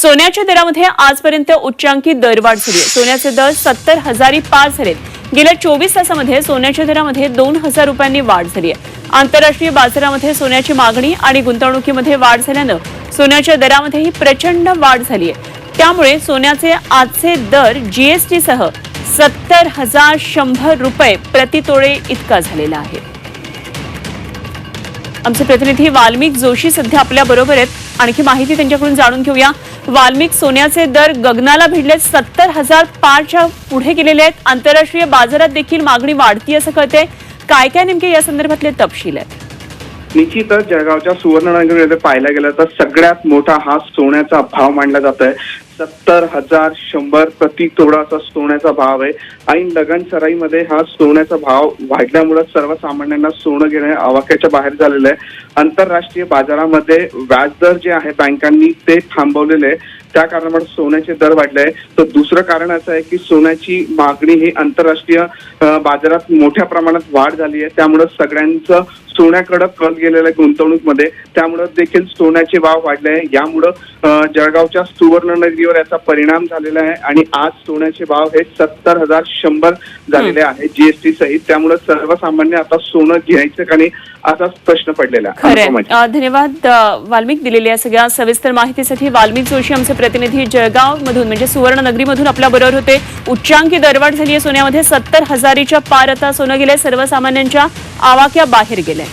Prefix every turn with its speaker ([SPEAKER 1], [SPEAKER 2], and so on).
[SPEAKER 1] सोन्याच्या दरामध्ये आजपर्यंत उच्चांकी दरवाढ झाली आहे. सोन्याचे दर सत्तर हजारी पार झालेत. गेल्या चोवीस तासामध्ये सोन्याच्या दरामध्ये दोन हजार रुपयांनी वाढ झाली आहे. आंतरराष्ट्रीय बाजारामध्ये सोन्याची मागणी आणि गुंतवणुकीमध्ये वाढ झाल्यानं सोन्याच्या दरामध्येही प्रचंड वाढ झाली आहे. त्यामुळे सोन्याचे आजचे दर जीएसटी सह सत्तर हजार शंभर रुपये प्रतितोळे इतका झालेला आहे. आमचे प्रतिनिधी वाल्मिक जोशी सध्या आपल्या बरोबर आहेत. आणखी माहिती त्यांच्याकडून जाणून घेऊया. वाल्मिक सोन्याचे दर गगनाला भिडलेत. सत्तर हजार पाचच्या पुढे गेलेले आहेत. आंतरराष्ट्रीय बाजारात देखील मागणी वाढती असं कळते काय काय नेमके या संदर्भातले तपशील आहेत?
[SPEAKER 2] निश्चितच जळगावच्या सुवर्णनगरमध्ये पाहायला गेलं तर सगळ्यात मोठा हा सोन्याचा भाव मानला जात आहे सत्तर हजार शंभर प्रति तोडाचा सोन्याचा भाव आहे. ऐन लगन सराईमध्ये हा सोन्याचा भाव वाढल्यामुळे सर्वसामान्यांना सोनं घेणे आवाक्याच्या बाहेर झालेलं आहे. आंतरराष्ट्रीय बाजारामध्ये व्याजदर जे आहे बँकांनी ते थांबवलेले आहे. त्या कारणामुळे सोन्याचे दर वाढले आहे. तर दुसरं कारण असं आहे की सोन्याची मागणी ही आंतरराष्ट्रीय बाजारात मोठ्या प्रमाणात वाढ झाली आहे. त्यामुळे सगळ्यांचं सोन्याकडे कल गेलेलं आहे गुंतवणूकमध्ये. त्यामुळे देखील सोन्याचे भाव वाढले आहे. यामुळं जळगावच्या सुवर्ण नगरीवर याचा परिणाम झालेला आहे आणि आज सोन्याचे भाव हे सत्तर हजार शंभर झालेले आहे जीएसटी सहित. त्यामुळं सर्वसामान्य आता सोनं घ्यायचं का नाही असाच प्रश्न पडलेला आहे.
[SPEAKER 1] धन्यवाद वाल्मिक दिलेल्या सगळ्या सविस्तर माहितीसाठी. वाल्मिक जोशी आमचे प्रतिनिधी जळगाव मधून म्हणजे सुवर्ण नगरीमधून आपल्या बरोबर होते. उच्चांकी दरवाढ झाली आहे सोन्यामध्ये. सत्तर हजारीच्या पार आता सोनं गेलंय. सर्वसामान्यांच्या आवाक्या बाहेर गेलंय